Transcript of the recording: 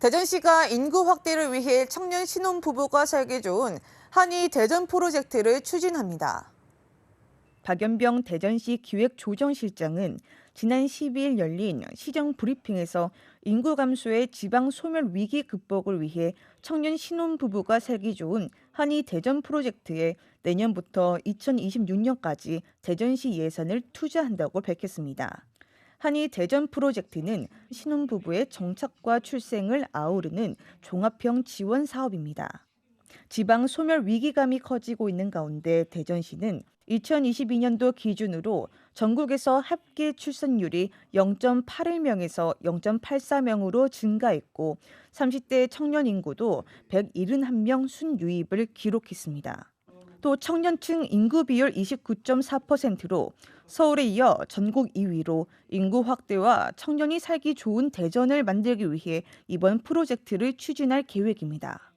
대전시가 인구 확대를 위해 청년 신혼부부가 살기 좋은 한의 대전 프로젝트를 추진합니다. 박연병 대전시 기획조정실장은 지난 12일 열린 시정 브리핑에서 인구 감소의 지방 소멸 위기 극복을 위해 청년 신혼부부가 살기 좋은 한의 대전 프로젝트에 내년부터 2026년까지 대전시 예산을 투자한다고 밝혔습니다. 한의 대전 프로젝트는 신혼부부의 정착과 출생을 아우르는 종합형 지원 사업입니다. 지방 소멸 위기감이 커지고 있는 가운데 대전시는 2022년도 기준으로 전국에서 합계 출산율이 0.81명에서 0.84명으로 증가했고 30대 청년 인구도 171명 순유입을 기록했습니다. 또 청년층 인구 비율 29.4%로 서울에 이어 전국 2위로 인구 확대와 청년이 살기 좋은 대전을 만들기 위해 이번 프로젝트를 추진할 계획입니다.